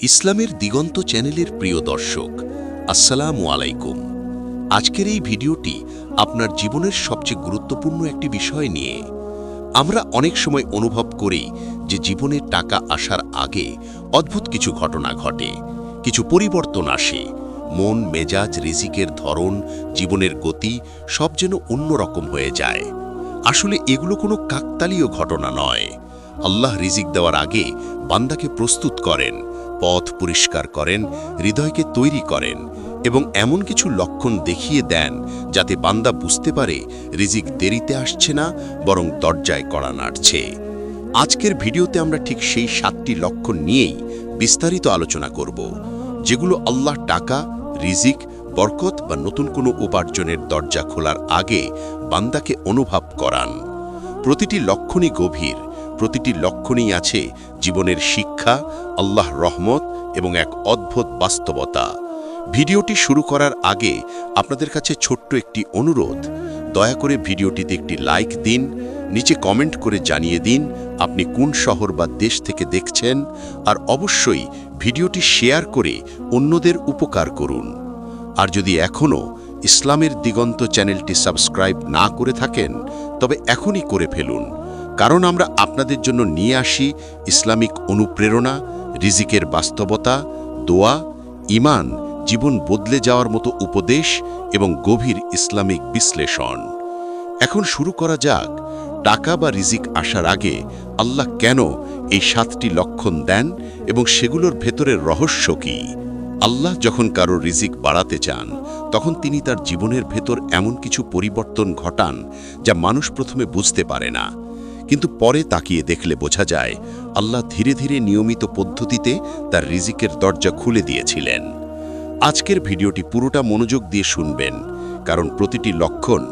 ইসলামের দিগন্ত চ্যানেলের প্রিয় দর্শক, আসসালামু আলাইকুম। আজকের এই ভিডিওটি আপনার জীবনের সবচেয়ে গুরুত্বপূর্ণ একটি বিষয় নিয়ে। আমরা অনেক সময় অনুভব করি যে জীবনে টাকা আসার আগে অদ্ভুত কিছু ঘটনা ঘটে, কিছু পরিবর্তন আসে, মন, মেজাজ, রিজিকের ধরন, জীবনের গতি সব যেন অন্যরকম হয়ে যায়। আসলে এগুলো কোনো কাকতালীয় ঘটনা নয়। আল্লাহ রিজিক দেওয়ার আগে বান্দাকে প্রস্তুত করেন পথ পরিষ্কার করেন, হৃদয়কে তৈরি করেন এবং এমন কিছু লক্ষণ দেখিয়ে দেন যাতে বান্দা বুঝতে পারে রিজিক দেরিতে আসছে না, বরং দরজায় কড়া নাড়ছে। আজকের ভিডিওতে আমরা ঠিক সেই সাতটি লক্ষণ নিয়েই বিস্তারিত আলোচনা করব, যেগুলো আল্লাহ টাকা, রিজিক, বরকত বা নতুন কোনো উপার্জনের দরজা খোলার আগে বান্দাকে অনুভব করান। প্রতিটি লক্ষণই গভীর, প্রতিটি লক্ষণই আছে জীবনের শিক্ষা আল্লাহ রহমত এবং এক অদ্ভুত বাস্তবতা। ভিডিওটি শুরু করার আগে আপনাদের কাছে ছোট্ট একটি অনুরোধ। দয়া করে ভিডিওটিতে একটি লাইক দিন, নিচে কমেন্ট করে জানিয়ে দিন আপনি কোন শহর বা দেশ থেকে দেখছেন আর অবশ্যই ভিডিওটি শেয়ার করে অন্যদের উপকার করুন। আর যদি এখনও ইসলামের দিগন্ত চ্যানেলটি সাবস্ক্রাইব না করে থাকেন, তবে এখনই করে ফেলুন। কারণ আমরা আপনাদের জন্য নিয়ে আসি ইসলামিক অনুপ্রেরণা, রিজিকের বাস্তবতা, দোয়া ইমান জীবন বদলে যাওয়ার মতো উপদেশ এবং গভীর ইসলামিক বিশ্লেষণ। এখন শুরু করা যাক, টাকা বা রিজিক আসার আগে আল্লাহ কেন এই সাতটি লক্ষণ দেন এবং সেগুলোর ভেতরের রহস্য কী? আল্লাহ যখন কারও রিজিক বাড়াতে চান, তখন তিনি তার জীবনের ভেতর এমন কিছু পরিবর্তন ঘটান যা মানুষ প্রথমে বুঝতে পারে না। কিন্তু পরে তাকিয়ে দেখলে বোঝা যায়, আল্লাহ ধীরে ধীরে নিয়মিত পদ্ধতিতে তার রিজিকের দরজা খুলে দিয়েছিলেন। আজকের ভিডিওটি পুরোটা মনোযোগ দিয়ে শুনবেন, কারণ প্রতিটি লক্ষণ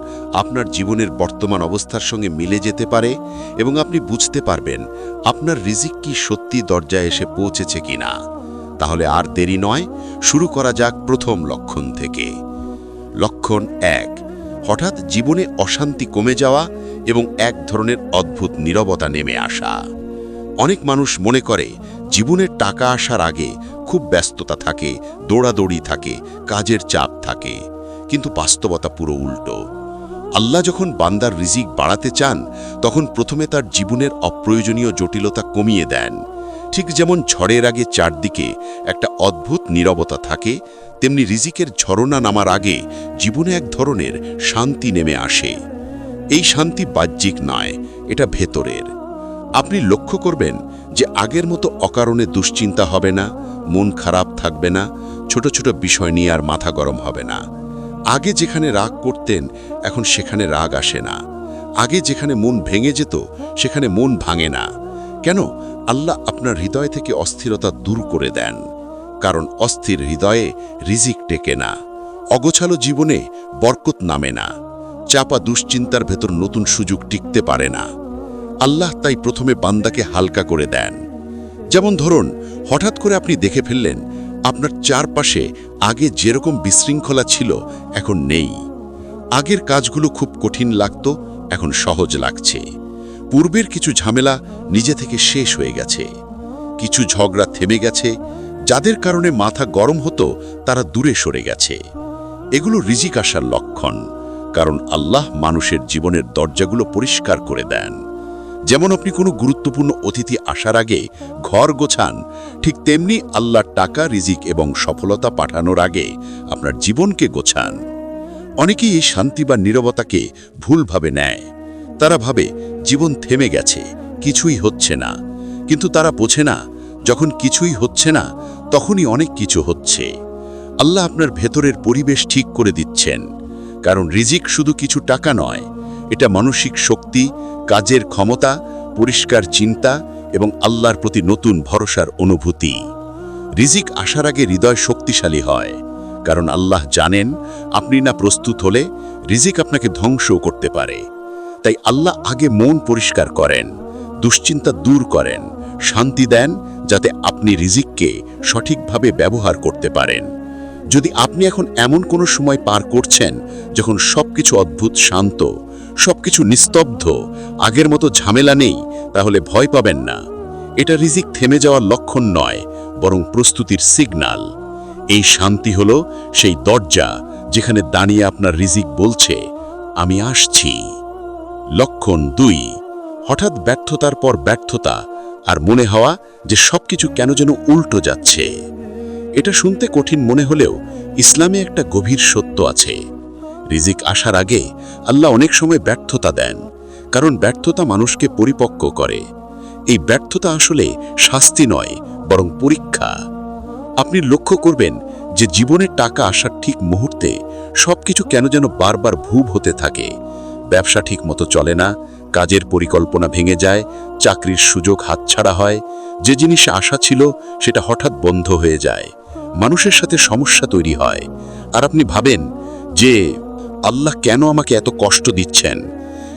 আপনার জীবনের বর্তমান অবস্থার সঙ্গে মিলে যেতে পারে এবং আপনি বুঝতে পারবেন আপনার রিজিক কি সত্যি দরজায় এসে পৌঁছেছে কিনা। তাহলে আর দেরি নয়, শুরু করা যাক প্রথম লক্ষণ থেকে। লক্ষণ এক, হঠাৎ জীবনে অশান্তি কমে যাওয়া এবং এক ধরনের অদ্ভুত নীরবতা নেমে আসা। অনেক মানুষ মনে করে, জীবনের টাকা আসার আগে খুব ব্যস্ততা থাকে, দৌড়াদৌড়ি থাকে, কাজের চাপ থাকে, কিন্তু বাস্তবতা পুরো উল্টো। আল্লাহ যখন বান্দার রিজিক বাড়াতে চান, তখন প্রথমে তার জীবনের অপ্রয়োজনীয় জটিলতা কমিয়ে দেন। ঠিক যেমন ঝড়ের আগে চারদিকে একটা অদ্ভুত নীরবতা থাকে, তেমনি রিজিকের ঝরনা নামার আগে জীবনে এক ধরনের শান্তি নেমে আসে। এই শান্তি বাহ্যিক নয়, এটা ভেতরের। আপনি লক্ষ্য করবেন যে আগের মতো অকারণে দুশ্চিন্তা হবে না, মন খারাপ থাকবে না, ছোট ছোট বিষয় নিয়ে আর মাথা গরম হবে না। আগে যেখানে রাগ করতেন, এখন সেখানে রাগ আসে না। আগে যেখানে মন ভেঙে যেত, সেখানে মন ভাঙে না। কেন? আল্লাহ আপনার হৃদয় থেকে অস্থিরতা দূর করে দেন। কারণ অস্থির হৃদয়ে রিজিক টেকে না। অগোছালো জীবনে বরকত নামে না। চাপা দুশ্চিন্তার ভেতর নতুন সুযোগ টিকতে পারে না। আল্লাহ তাই প্রথমে বান্দাকে হালকা করে দেন। যেমন ধরুন, হঠাৎ করে আপনি দেখে ফেললেন, আপনার চারপাশে আগে যেরকম বিশৃঙ্খলা ছিল, এখন নেই। আগের কাজগুলো খুব কঠিন লাগত, এখন সহজ লাগছে। পূর্বের কিছু ঝামেলা নিজে থেকে শেষ হয়ে গেছে। কিছু ঝগড়া থেমে গেছে, যাদের কারণে মাথা গরম হতো, তারা দূরে সরে গেছে। এগুলো রিজিক আসার লক্ষণ। কারণ আল্লাহ মানুষের জীবনের দরজাগুলো পরিষ্কার করে দেন। যেমন আপনি কোনো গুরুত্বপূর্ণ অতিথি আসার আগে ঘর গোছান, ঠিক তেমনি আল্লাহর টাকা, রিজিক এবং সফলতা পাঠানোর আগে আপনার জীবনকে গোছান। অনেকেই এই শান্তি বা নীরবতাকে ভুলভাবে নেয়। তারা ভাবে, জীবন থেমে গেছে, কিছুই হচ্ছে না। কিন্তু তারা বোঝে না, যখন কিছুই হচ্ছে না, তখনই অনেক কিছু হচ্ছে। আল্লাহ আপনার ভেতরের পরিবেশ ঠিক করে দিচ্ছেন। কারণ রিজিক শুধু কিছু টাকা নয়, এটা মানসিক শক্তি, কাজের ক্ষমতা, পরিষ্কার চিন্তা এবং আল্লাহর প্রতি নতুন ভরসার অনুভূতি। রিজিক আসার আগে হৃদয় শক্তিশালী হয়, কারণ আল্লাহ জানেন আপনি না প্রস্তুত হলে রিজিক আপনাকে ধ্বংসও করতে পারে। তাই আল্লাহ আগে মন পরিষ্কার করেন, দুশ্চিন্তা দূর করেন, শান্তি দেন যাতে আপনি রিজিককে সঠিকভাবে ব্যবহার করতে পারেন। যদি আপনি এখন এমন কোনো সময় পার করছেন যখন সবকিছু অদ্ভুত, শান্ত, সবকিছু নিস্তব্ধ, আগের মতো ঝামেলা নেই, তাহলে ভয় পাবেন না। এটা রিজিক থেমে যাওয়ার লক্ষণ নয়, বরং প্রস্তুতির সিগন্যাল এই শান্তি হল সেই দরজা যেখানে দাঁড়িয়ে আপনার রিজিক বলছে, আমি আসছি। লক্ষণ দুই, হঠাৎ ব্যর্থতার পর ব্যর্থতা আর মনে হওয়া যে সবকিছু কেন যেন উল্টো যাচ্ছে। এটা শুনতে কঠিন মনে হলেও ইসলামে একটা গভীর সত্য আছে। রিজিক আসার আগে আল্লাহ অনেক সময় ব্যর্থতা দেন, কারণ ব্যর্থতা মানুষকে পরিপক্ক করে। এই ব্যর্থতা আসলে শাস্তি নয়, বরং পরীক্ষা। আপনি লক্ষ্য করবেন যে জীবনের টাকা আসার ঠিক মুহূর্তে সবকিছু কেন যেন বারবার ভুব হতে থাকে। ব্যবসা ঠিক মতো চলে না, কাজের পরিকল্পনা ভেঙে যায়, চাকরির সুযোগ হাতছাড়া হয়, যে জিনিসে আশা ছিল সেটা হঠাৎ বন্ধ হয়ে যায়। মানুষের সাথে সমস্যা তৈরি হয়। আর আপনি ভাবেন যে, আল্লাহ কেন আমাকে এত কষ্ট দিচ্ছেন?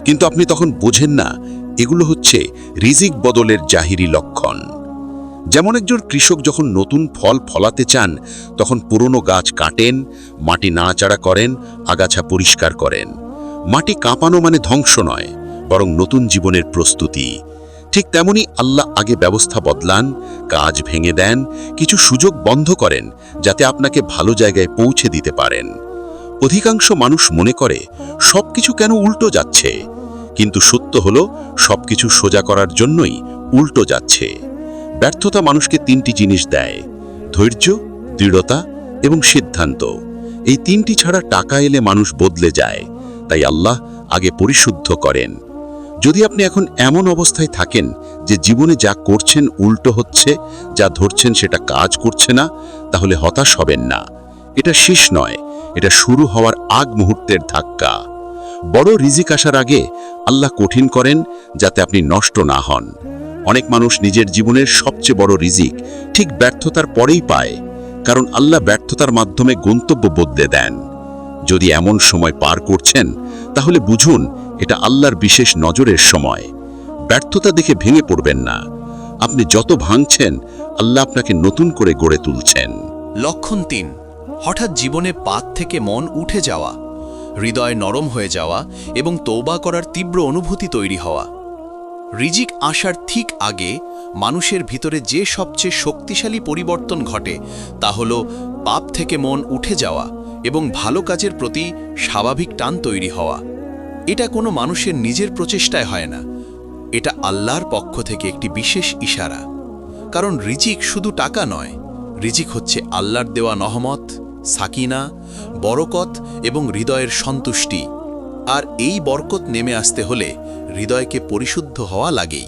কিন্তু আপনি তখন বোঝেন না, এগুলো হচ্ছে রিজিক বদলের জাহিরি লক্ষণ। যেমন একজন কৃষক যখন নতুন ফল ফলাতে চান, তখন পুরনো গাছ কাটেন, মাটি নাড়াচাড়া করেন, আগাছা পরিষ্কার করেন। মাটি কাঁপানো মানে ধ্বংস নয়, বরং নতুন জীবনের প্রস্তুতি। ঠিক তেমনি আল্লাহ আগে ব্যবস্থা বদলান, কাজ ভেঙে দেন, কিছু সুযোগ বন্ধ করেন, যাতে আপনাকে ভালো জায়গায় পৌঁছে দিতে পারেন। অধিকাংশ মানুষ মনে করে, সবকিছু কেন উল্টো যাচ্ছে? কিন্তু সত্য হলো, সবকিছু সোজা করার জন্যই উল্টো যাচ্ছে। ব্যর্থতা মানুষকে তিনটি জিনিস দেয়, ধৈর্য, দৃঢ়তা এবং সিদ্ধান্ত। এই তিনটি ছাড়া টাকা এলে মানুষ বদলে যায়, তাই আল্লাহ আগে পরিশুদ্ধ করেন। যদি আপনি এখন এমন অবস্থায় থাকেন যে জীবনে যা করছেন উল্টো হচ্ছে, যা ধরছেন সেটা কাজ করছে না, তাহলে হতাশ হবেন না। এটা শেষ নয়, এটা শুরু হওয়ার আগ মুহূর্তের ধাক্কা। বড় রিজিক আসার আগে আল্লাহ কঠিন করেন যাতে আপনি নষ্ট না হন। অনেক মানুষ নিজের জীবনের সবচেয়ে বড় রিজিক ঠিক ব্যর্থতার পরেই পায়, কারণ আল্লাহ ব্যর্থতার মাধ্যমে গন্তব্য বদলে দেন। যদি এমন সময় পার করছেন, তাহলে বুঝুন এটা আল্লাহর বিশেষ নজরের সময়। ব্যর্থতা দেখে ভেঙে পড়বেন না। আপনি যত ভাঙছেন, আল্লাহ আপনাকে নতুন করে গড়ে তুলছেন। লক্ষণ তিন। হঠাৎ জীবনে পাত থেকে মন উঠে যাওয়া, হৃদয় নরম হয়ে যাওয়া এবং তৌবা করার তীব্র অনুভূতি তৈরি হওয়া। রিজিক আসার ঠিক আগে মানুষের ভিতরে যে সবচেয়ে শক্তিশালী পরিবর্তন ঘটে, তা হল পাপ থেকে মন উঠে যাওয়া এবং ভালো কাজের প্রতি স্বাভাবিক টান তৈরি হওয়া। এটা কোনো মানুষের নিজের প্রচেষ্টায় হয় না। এটা আল্লাহর পক্ষ থেকে একটি বিশেষ ইশারা। কারণ রিজিক শুধু টাকা নয়, রিজিক হচ্ছে আল্লাহর দেওয়া নহমত, সাকিনা, বরকত এবং হৃদয়ের সন্তুষ্টি। আর এই বরকত নেমে আসতে হলে হৃদয়কে পরিশুদ্ধ হওয়া লাগেই।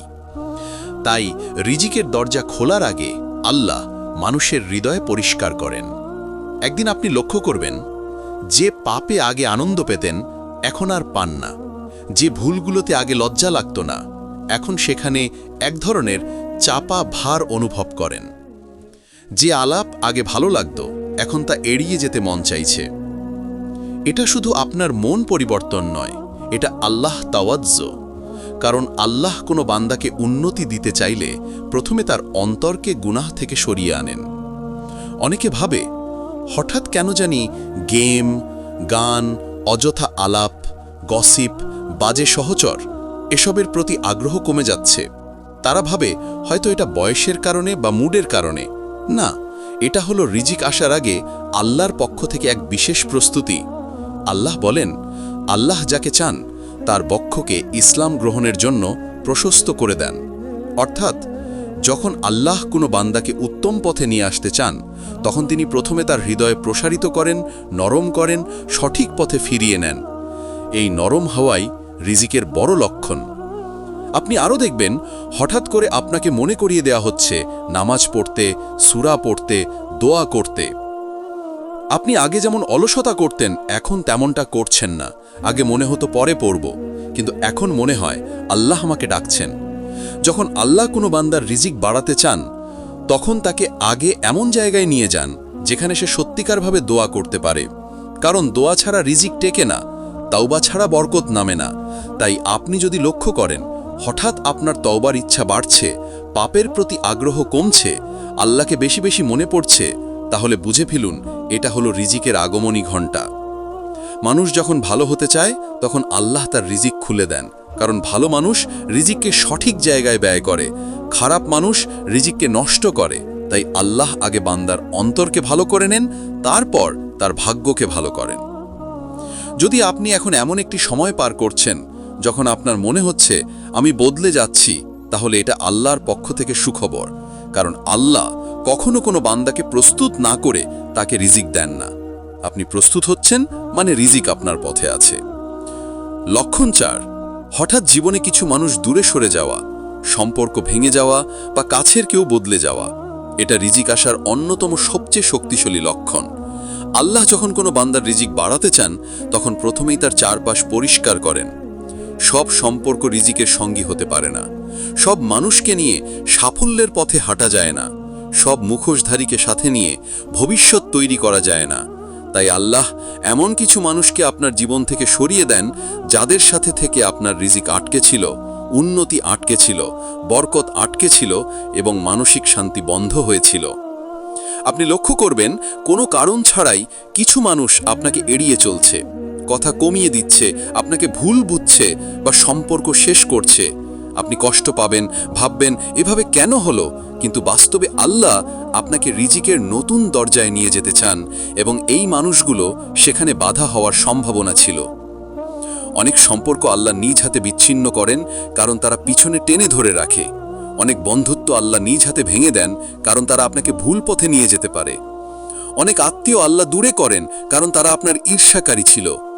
তাই রিজিকের দরজা খোলার আগে আল্লাহ মানুষের হৃদয় পরিষ্কার করেন। একদিন আপনি লক্ষ্য করবেন, যে পাপে আগে আনন্দ পেতেন এখন আর পান না। যে ভুলগুলোতে আগে লজ্জা লাগত না, এখন সেখানে এক ধরনের চাপা ভার অনুভব করেন। যে আলাপ আগে ভালো লাগত, এখন তা এড়িয়ে যেতে মন চাইছে। এটা শুধু আপনার মন পরিবর্তন নয়, এটা আল্লাহ তাওয়াজ্জ। কারণ আল্লাহ কোনো বান্দাকে উন্নতি দিতে চাইলে প্রথমে তার অন্তরকে গুনাহ থেকে সরিয়ে আনেন। অনেকে ভাবে, হঠাৎ কেন জানি গেম, গান অযথা আলাপ, গসিপ, বাজে সহচর, এসবের প্রতি আগ্রহ কমে যাচ্ছে। তারা ভাবে, হয়তো এটা বয়সের কারণে বা মুডের কারণে। না, এটা হলো রিজিক আসার আগে আল্লাহর পক্ষ থেকে এক বিশেষ প্রস্তুতি। আল্লাহ বলেন, আল্লাহ যাকে চান, তার বক্ষকে ইসলাম গ্রহণের জন্য প্রশস্ত করে দেন। অর্থাৎ যখন আল্লাহ কোনো বান্দাকে উত্তম পথে নিয়ে আসতে চান, তখন তিনি প্রথমে তার হৃদয় প্রসারিত করেন, নরম করেন, সঠিক পথে ফিরিয়ে নেন। এই নরম হওয়াই রিজিকের বড় লক্ষণ। আপনি আরও দেখবেন, হঠাৎ করে আপনাকে মনে করিয়ে দেয়া হচ্ছে নামাজ পড়তে, সুরা পড়তে, দোয়া করতে। আপনি আগে যেমন অলসতা করতেন, এখন তেমনটা করছেন না। আগে মনে হতো পরে পড়ব। কিন্তু এখন মনে হয়, আল্লাহ আমাকে ডাকছেন। যখন আল্লাহ কোনো বান্দার রিজিক বাড়াতে চান, তখন তাকে আগে এমন জায়গায় নিয়ে যান, যেখানে সে সত্যিকারভাবে দোয়া করতে পারে। কারণ দোয়া ছাড়া রিজিক টেকে না, তাওবা ছাড়া বরকত নামে না। তাই আপনি যদি লক্ষ্য করেন, হঠাৎ আপনার তওবার ইচ্ছা বাড়ছে, পাপের প্রতি আগ্রহ কমছে, আল্লাহকে বেশি বেশি মনে পড়ছে, তাহলে বুঝে ফেলুন, এটা হলো রিজিকের আগমনী ঘণ্টা। মানুষ যখন ভালো হতে চায়, তখন আল্লাহ তার রিজিক খুলে দেন। কারণ ভালো মানুষ রিজিককে সঠিক জায়গায় ব্যয় করে, খারাপ মানুষ রিজিককে নষ্ট করে। তাই আল্লাহ আগে বান্দার অন্তরকে ভালো করে নেন, তারপর তার ভাগ্যকে ভালো করেন। যদি আপনি এখন এমন একটি সময় পার করছেন, যখন আপনার মনে হচ্ছে, আমি বদলে যাচ্ছি, তাহলে এটা আল্লাহর পক্ষ থেকে সুখবর। কারণ আল্লাহ কখনো কোনো বান্দাকে প্রস্তুত না করে তাকে রিজিক দেন না। আপনি প্রস্তুত হচ্ছেন মানে রিজিক আপনার পথে আছে। লক্ষণ চার হঠাৎ জীবনে কিছু মানুষ দূরে সরে যাওয়া, সম্পর্ক ভেঙে যাওয়া বা কাছের কেউ বদলে যাওয়া, এটা রিজিক আসার অন্যতম সবচেয়ে শক্তিশালী লক্ষণ। আল্লাহ যখন কোনো বান্দার রিজিক বাড়াতে চান, তখন প্রথমেই তার চারপাশ পরিষ্কার করেন। সব সম্পর্ক রিজিকের সঙ্গী হতে পারে না। সব মানুষকে নিয়ে সাফল্যের পথে হাঁটা যায় না। সব মুখোশধারীকে সাথে নিয়ে ভবিষ্যৎ তৈরি করা যায় না। তাই আল্লাহ এমন কিছু মানুষকে আপনার জীবন থেকে সরিয়ে দেন, যাদের সাথে থেকে আপনার রিজিক আটকে ছিল, উন্নতি আটকে ছিল, বরকত আটকে ছিল এবং মানসিক শান্তি বন্ধ হয়েছিল। আপনি লক্ষ্য করবেন, কোনো কারণ ছাড়াই কিছু মানুষ আপনাকে এড়িয়ে চলছে। কথা কমিয়ে দিচ্ছে, আপনাকে ভুল বুঝছে বা সম্পর্ক শেষ করছে। আপনি কষ্ট পাবেন, ভাববেন, এভাবে কেন হলো? কিন্তু বাস্তবে আল্লাহ আপনাকে রিজিকের নতুন দরজায় নিয়ে যেতে চান এবং এই মানুষগুলো সেখানে বাধা হওয়ার সম্ভাবনা ছিল। অনেক সম্পর্ক আল্লাহ নিজ হাতে বিচ্ছিন্ন করেন, কারণ তারা পিছনে টেনে ধরে রাখে। অনেক বন্ধুত্ব আল্লাহ নিজ হাতে ভেঙে দেন, কারণ তারা আপনাকে ভুল পথে নিয়ে যেতে পারে। অনেক আত্মীয় আল্লাহ দূরে করেন, কারণ তারা আপনার ঈর্ষাকারী ছিল।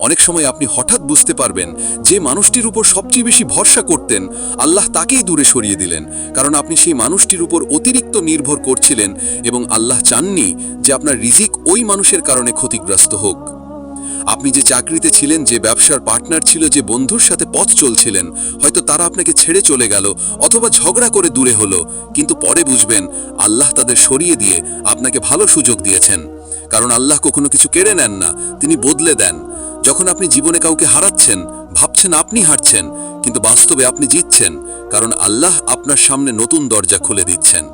অনেক সময় আপনি হঠাৎ বুঝতে পারবেন যে মানুষটির উপর সবচেয়ে বেশি ভরসা করতেন, আল্লাহ তাকেই দূরে সরিয়ে দিলেন। কারণ আপনি সেই মানুষটির উপর অতিরিক্ত নির্ভর করছিলেন এবং আল্লাহ চাননি যে আপনার রিজিক ওই মানুষের কারণে ক্ষতিগ্রস্ত হোক। আপনি যে চাকরিতে ছিলেন, যে ব্যবসার পার্টনার ছিল, যে বন্ধুর সাথে পথ চলছিলেন, হয়তো তারা আপনাকে ছেড়ে চলে গেল অথবা ঝগড়া করে দূরে হলো, কিন্তু পরে বুঝবেন আল্লাহ তাদের সরিয়ে দিয়ে আপনাকে ভালো সুযোগ দিয়েছেন। কারণ আল্লাহ কখনো কিছু কেড়ে নেন না, তিনি বদলে দেন। যখন আপনি জীবনে কাউকে হারাচ্ছেন, ভাবছেন আপনি হারছেন, কিন্তু বাস্তবে আপনি জিতছেন, কারণ আল্লাহ আপনার সামনে নতুন দরজা খুলে দিচ্ছেন।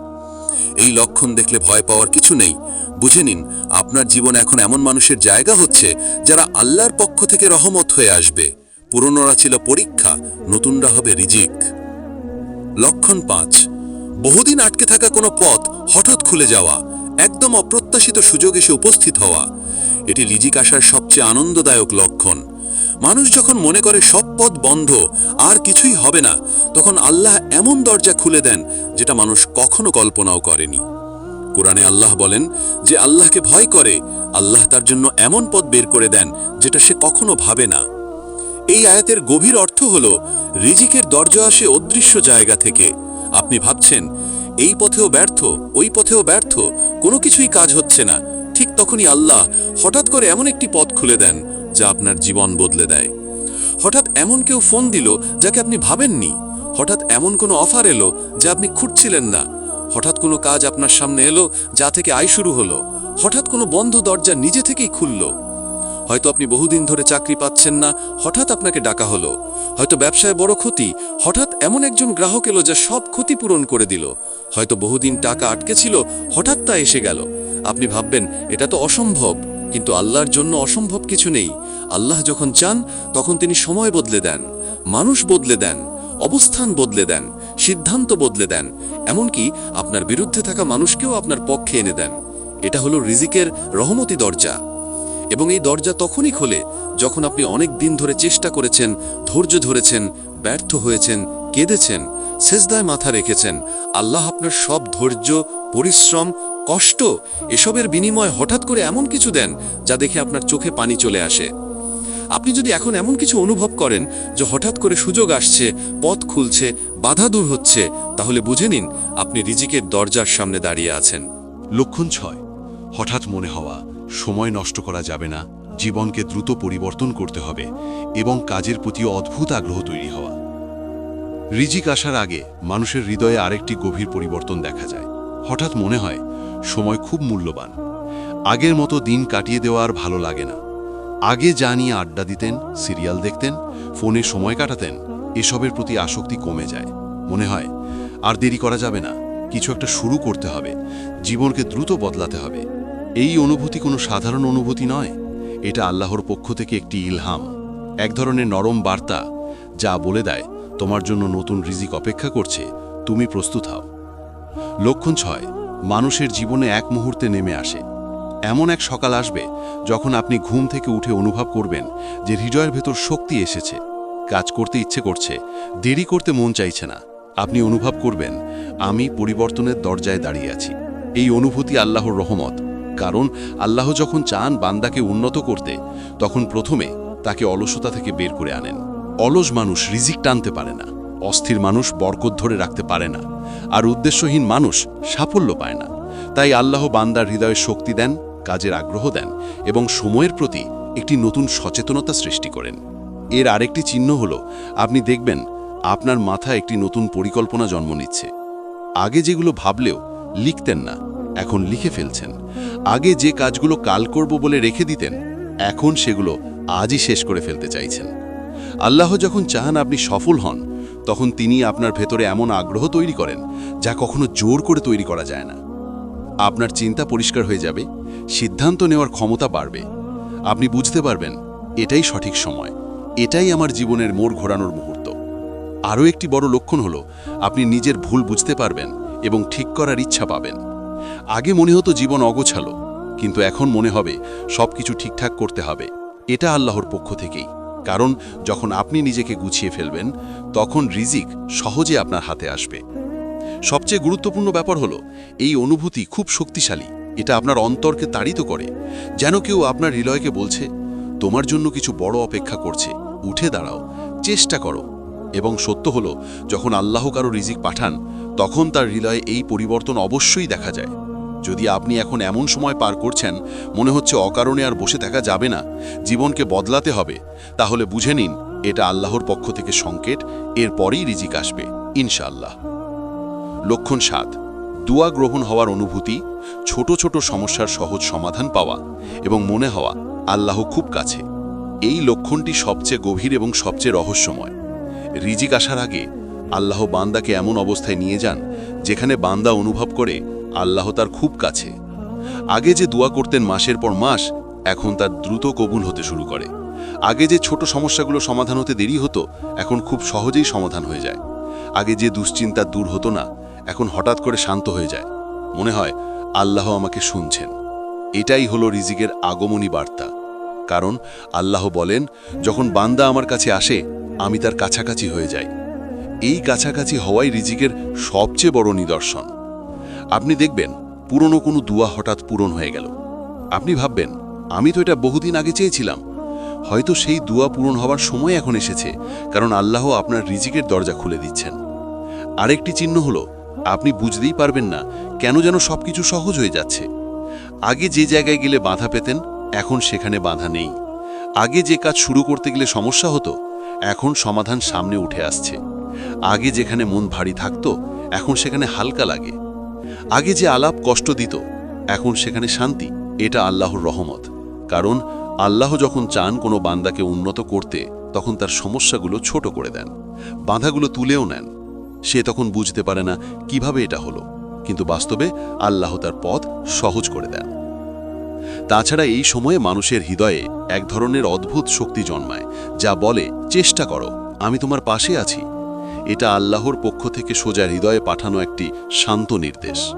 এই লক্ষণ দেখলে ভয় পাওয়ার কিছু নেই। বুঝে নিন, আপনার জীবন এখন এমন মানুষের জায়গা হচ্ছে, যারা আল্লাহর পক্ষ থেকে রহমত হয়ে আসবে। পুরনোরা ছিল পরীক্ষা, নতুনরা হবে রিজিক। লক্ষণ পাঁচ, বহুদিন আটকে থাকা কোনো পথ হঠাৎ খুলে যাওয়া, একদম অপ্রত্যাশিত সুযোগ এসে উপস্থিত হওয়া। এটি লিজিক আসার সবচেয়ে আনন্দদায়ক লক্ষণ। মানুষ যখন মনে করে সব পথ বন্ধ, আর কিছুই হবে না, তখন আল্লাহ এমন দরজা খুলে দেন, যেটা মানুষ কখনো কল্পনাও করেনি। কোরআনে আল্লাহ বলেন যে আল্লাহকে ভয় করে, আল্লাহ তার জন্য এমন পথ বের করে দেন, যেটা সে কখনো ভাবে না। এই আয়াতের গভীর অর্থ হল, রিজিকের দরজা আসে অদৃশ্য জায়গা থেকে। আপনি ভাবছেন, এই পথেও ব্যর্থ, ওই পথেও ব্যর্থ, কোনো কিছুই কাজ হচ্ছে না। ঠিক তখনই আল্লাহ হঠাৎ করে এমন একটি পথ খুলে দেন যা আপনার জীবন বদলে দেয়। হঠাৎ এমন কেউ ফোন দিল যাকে আপনি ভাবেননি। হঠাৎ এমন কোনো অফার এলো যা আপনি খুঁজছিলেন না। হঠাৎ কোনো কাজ আপনার সামনে এলো যা থেকে আয় শুরু হলো। হঠাৎ কোনো বন্ধ দরজা নিজে থেকেই খুলল। হয়তো আপনি বহুদিন ধরে চাকরি পাচ্ছেন না, হঠাৎ আপনাকে ডাকা হলো। হয়তো ব্যবসায় বড় ক্ষতি, হঠাৎ এমন একজন গ্রাহক এলো যা সব ক্ষতিপূরণ করে দিল। হয়তো বহুদিন টাকা আটকে ছিল, হঠাৎ তা এসে গেল। আপনি ভাববেন, এটা তো অসম্ভব। কিন্তু আল্লাহর জন্য অসম্ভব কিছু নেই। আল্লাহ যখন চান, তখন তিনি সময় বদলে দেন, মানুষ বদলে দেন, অবস্থান বদলে দেন, সিদ্ধান্ত বদলে দেন। এমনকি আপনার বিরুদ্ধে থাকা মানুষকেও আপনার পক্ষে এনে দেন। এটা হলো রিজিকের রহমতি দরজা। এবং এই দরজা তখনই খোলে যখন আপনি অনেক দিন ধরে চেষ্টা করেছেন, ধৈর্য ধরেছেন, ব্যর্থ হয়েছেন, কেঁদেছেন, সেজদায় মাথা রেখেছেন। আল্লাহ আপনার সব ধৈর্য, পরিশ্রম কষ্ট? এসবের বিনিময়ে হঠাৎ করে এমন কিছু দেন যা দেখে আপনার চোখে পানি চলে আসে। আপনি যদি এখন এমন কিছু অনুভব করেন যে হঠাৎ করে সুযোগ আসছে, পথ খুলছে, বাধা দূর হচ্ছে, তাহলে বুঝে নিন আপনি রিজিকের দরজার সামনে দাঁড়িয়ে আছেন। লক্ষণ ছয়। হঠাৎ মনে হওয়া, সময় নষ্ট করা যাবে না, জীবনকে দ্রুত পরিবর্তন করতে হবে এবং কাজের প্রতি অদ্ভুত আগ্রহ তৈরি হওয়া। রিজিক আসার আগে মানুষের হৃদয়ে আরেকটি গভীর পরিবর্তন দেখা যায়। হঠাৎ মনে হয় সময় খুব মূল্যবান। আগের মতো দিন কাটিয়ে দেওয়া আর ভালো লাগে না। আগে যা নিয়ে আড্ডা দিতেন, সিরিয়াল দেখতেন, ফোনে সময় কাটাতেন, এসবের প্রতি আসক্তি কমে যায়। মনে হয়, আর দেরি করা যাবে না। কিছু একটা শুরু করতে হবে। জীবনকে দ্রুত বদলাতে হবে। এই অনুভূতি কোনো সাধারণ অনুভূতি নয়। এটা আল্লাহর পক্ষ থেকে একটি ইলহাম। এক ধরনের নরম বার্তা যা বলে দেয়, তোমার জন্য নতুন রিজিক অপেক্ষা করছে। তুমি প্রস্তুত হও। লক্ষণ ছয় মানুষের জীবনে এক মুহূর্তে নেমে আসে। এমন এক সকাল আসবে যখন আপনি ঘুম থেকে উঠে অনুভব করবেন যে হৃদয়ের ভেতর শক্তি এসেছে। কাজ করতে ইচ্ছে করছে, দেরি করতে মন চাইছে না। আপনি অনুভব করবেন, আমি পরিবর্তনের দরজায় দাঁড়িয়ে আছি। এই অনুভূতি আল্লাহর রহমত, কারণ আল্লাহ যখন চান বান্দাকে উন্নত করতে, তখন প্রথমে তাকে অলসতা থেকে বের করে আনেন। অলস মানুষ রিজিক টানতে পারে না, অস্থির মানুষ বরকত ধরে রাখতে পারে না। আর উদ্দেশ্যহীন মানুষ সাফল্য পায় না। তাই আল্লাহ বান্দার হৃদয়ে শক্তি দেন, কাজের আগ্রহ দেন এবং সময়ের প্রতি একটি নতুন সচেতনতা সৃষ্টি করেন। এর আরেকটি চিহ্ন হল, আপনি দেখবেন আপনার মাথায় একটি নতুন পরিকল্পনা জন্ম নিচ্ছে। আগে যেগুলো ভাবলেও লিখতেন না, এখন লিখে ফেলছেন। আগে যে কাজগুলো কাল করব বলে রেখে দিতেন, এখন সেগুলো আজই শেষ করে ফেলতে চাইছেন। আল্লাহ যখন চান আপনি সফল হন তখন তিনি আপনার ভেতরে এমন আগ্রহ তৈরি করেন যা কখনো জোর করে তৈরি করা যায় না। আপনার চিন্তা পরিষ্কার হয়ে যাবে, সিদ্ধান্ত নেওয়ার ক্ষমতা বাড়বে। আপনি বুঝতে পারবেন, এটাই সঠিক সময়, এটাই আমার জীবনের মোড় ঘোরানোর মুহূর্ত। আরও একটি বড় লক্ষণ হলো, আপনি নিজের ভুল বুঝতে পারবেন এবং ঠিক করার ইচ্ছা পাবেন। আগে মনে হতো জীবন অগোছালো, কিন্তু এখন মনে হবে সবকিছু ঠিকঠাক করতে হবে। এটা আল্লাহর পক্ষ থেকেই। কারণ যখন আপনি নিজেকে গুছিয়ে ফেলবেন, তখন রিজিক সহজে আপনার হাতে আসবে। সবচেয়ে গুরুত্বপূর্ণ ব্যাপার হলো, এই অনুভূতি খুব শক্তিশালী। এটা আপনার অন্তরকে তাড়িত করে। যেন কেউ আপনার হৃদয়কে বলছে, তোমার জন্য কিছু বড় অপেক্ষা করছে, উঠে দাঁড়াও, চেষ্টা করো। এবং সত্য হলো, যখন আল্লাহ কারও রিজিক পাঠান, তখন তার হৃদয়ে এই পরিবর্তন অবশ্যই দেখা যায়। যদি আপনি এখন এমন সময় পার করছেন, মনে হচ্ছে অকারণে আর বসে থাকা যাবে না, জীবনকে বদলাতে হবে, তাহলে বুঝে নিন, এটা আল্লাহর পক্ষ থেকে সংকেত এরপরেই রিজিক আসবে, ইনশাআল্লাহ। লক্ষণ সাত, দুয়া গ্রহণ হওয়ার অনুভূতি, ছোট ছোট সমস্যার সহজ সমাধান পাওয়া এবং মনে হওয়া, আল্লাহ খুব কাছে। এই লক্ষণটি সবচেয়ে গভীর এবং সবচেয়ে রহস্যময়। রিজিক আসার আগে, আল্লাহ বান্দাকে এমন অবস্থায় নিয়ে যান, যেখানে বান্দা অনুভব করে আল্লাহ তার খুব কাছে। আগে যে দোয়া করতেন মাসের পর মাস, এখন তার দ্রুত কবুল হতে শুরু করে। আগে যে ছোট সমস্যাগুলো সমাধান হতে দেরি হতো, এখন খুব সহজেই সমাধান হয়ে যায়। আগে যে দুশ্চিন্তা দূর হতো না, এখন হঠাৎ করে শান্ত হয়ে যায়। মনে হয়, আল্লাহ আমাকে শুনছেন। এটাই হলো রিজিকের আগমনী বার্তা। কারণ, আল্লাহ বলেন, যখন বান্দা আমার কাছে আসে, আমি তার কাছাকাছি হয়ে যাই। এই কাছাকাছি হওয়াই রিজিকের সবচেয়ে বড় নিদর্শন। আপনি দেখবেন, পুরনো কোনো দুয়া হঠাৎ পূরণ হয়ে গেল। আপনি ভাববেন, আমি তো এটা বহুদিন আগে চেয়েছিলাম। হয়তো সেই দুয়া পূরণ হওয়ার সময় এখন এসেছে, কারণ আল্লাহ আপনার রিজিকের দরজা খুলে দিচ্ছেন। আরেকটি চিহ্ন হলো, আপনি বুঝতেই পারবেন না কেন যেন সবকিছু সহজ হয়ে যাচ্ছে। আগে যে জায়গায় গেলে বাধা পেতেন, এখন সেখানে বাধা নেই। আগে যে কাজ শুরু করতে গেলে সমস্যা হতো, এখন সমাধান সামনে উঠে আসছে। আগে যেখানে মন ভারী থাকত, এখন সেখানে হালকা লাগে। আগে যে আলাপ কষ্ট দিত, এখন সেখানে শান্তি, এটা আল্লাহর রহমত। কারণ আল্লাহ যখন চান কোনো বান্দাকে উন্নত করতে, তখন তার সমস্যাগুলো ছোট করে দেন, বাধাগুলো তুলেও নেন। সে তখন বুঝতে পারে না কীভাবে এটা হলো, কিন্তু বাস্তবে আল্লাহ তার পথ সহজ করে দেন। তাছাড়া এই সময়ে মানুষের হৃদয়ে এক ধরনের অদ্ভুত শক্তি জন্মায়, যা বলে, চেষ্টা করো, আমি তোমার পাশে আছি। এটা আল্লাহর পক্ষ থেকে সোজা হৃদয়ে পাঠানো একটি শান্ত নির্দেশ।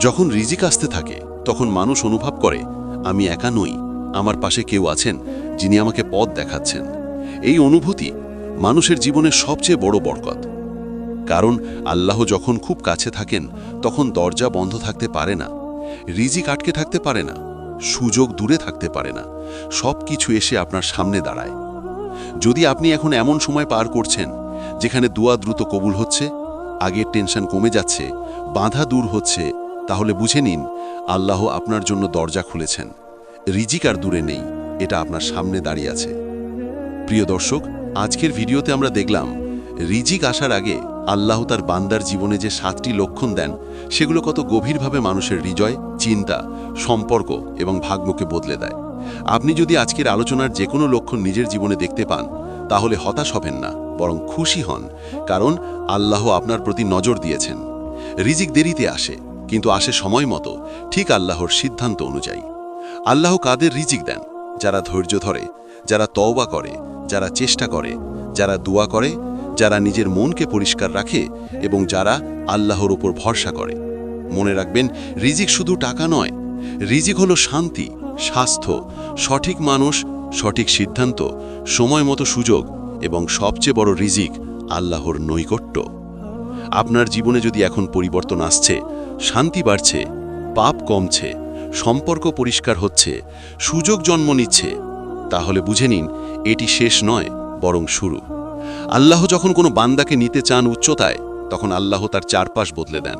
যখন রিজিক আসতে থাকে, তখন মানুষ অনুভব করে, আমি একা নই, আমার পাশে কেউ আছেন যিনি আমাকে পথ দেখাচ্ছেন। এই অনুভূতি মানুষের জীবনের সবচেয়ে বড় বরকত। কারণ আল্লাহ যখন খুব কাছে থাকেন, তখন দরজা বন্ধ থাকতে পারে না, রিজিক আটকে থাকতে পারে না, সুযোগ দূরে থাকতে পারে না সব কিছু এসে আপনার সামনে দাঁড়ায়। যদি আপনি এখন এমন সময় পার করছেন যেখানে দোয়া দ্রুত কবুল হচ্ছে আগের টেনশন কমে যাচ্ছে, বাধা দূর হচ্ছে, তাহলে বুঝে নিন, আল্লাহ আপনার জন্য দরজা খুলেছেন। রিজিক আর দূরে নেই, এটা আপনার সামনে দাঁড়িয়ে আছে। প্রিয় দর্শক, আজকের ভিডিওতে আমরা দেখলাম, রিজিক আসার আগে আল্লাহ তার বান্দার জীবনে যে সাতটি লক্ষণ দেন, সেগুলো কত গভীরভাবে মানুষের হৃদয়, চিন্তা, সম্পর্ক এবং ভাগ্যকে বদলে দেয়। আপনি যদি আজকের আলোচনার যে কোনো লক্ষণ নিজের জীবনে দেখতে পান তাহলে হতাশ হবেন না, বরং খুশি হন, কারণ আল্লাহ আপনার প্রতি নজর দিয়েছেন। রিজিক দেরিতে আসে, কিন্তু আসে সময় মতো, ঠিক আল্লাহর সিদ্ধান্ত অনুযায়ী। আল্লাহ কাদের রিজিক দেন? যারা ধৈর্য ধরে, যারা তওবা করে, যারা চেষ্টা করে, যারা দোয়া করে, যারা নিজের মনকে পরিষ্কার রাখে এবং যারা আল্লাহর উপর ভরসা করে। মনে রাখবেন, রিজিক শুধু টাকা নয়, রিজিক হলো শান্তি, স্বাস্থ্য, সঠিক মানুষ সঠিক সিদ্ধান্ত, সময় মতো সুযোগ এবং সবচেয়ে বড় রিজিক আল্লাহর নৈকট্য। আপনার জীবনে যদি এখন পরিবর্তন আসছে, শান্তি বাড়ছে, পাপ কমছে, সম্পর্ক পরিষ্কার হচ্ছে, সুযোগ জন্ম নিচ্ছে, তাহলে বুঝে নিন এটি শেষ নয়, বরং শুরু। আল্লাহ যখন কোনো বান্দাকে নিতে চান উচ্চতায়, তখন আল্লাহ তার চারপাশ বদলে দেন।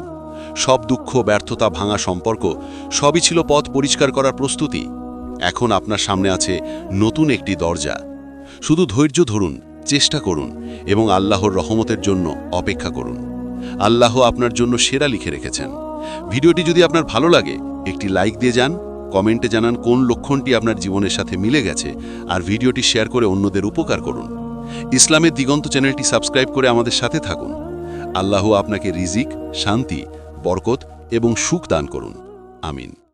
সব দুঃখ, ব্যর্থতা, ভাঙা সম্পর্ক সবই ছিল পথ পরিষ্কার করার প্রস্তুতি। এখন আপনার সামনে আছে নতুন একটি দরজা। শুধু ধৈর্য ধরুন, চেষ্টা করুন এবং আল্লাহর রহমতের জন্য অপেক্ষা করুন। আল্লাহ আপনার জন্য সেরা লিখে রেখেছেন। ভিডিওটি যদি আপনার ভালো লাগে, একটি লাইক দিয়ে যান, কমেন্টে জানান কোন লক্ষণটি আপনার জীবনের সাথে মিলে গেছে আর ভিডিওটি শেয়ার করে অন্যদের উপকার করুন। ইসলামের দিগন্ত চ্যানেলটি সাবস্ক্রাইব করে আমাদের সাথে থাকুন। আল্লাহ আপনাকে রিজিক, শান্তি, বরকত এবং সুখ দান করুন। আমিন।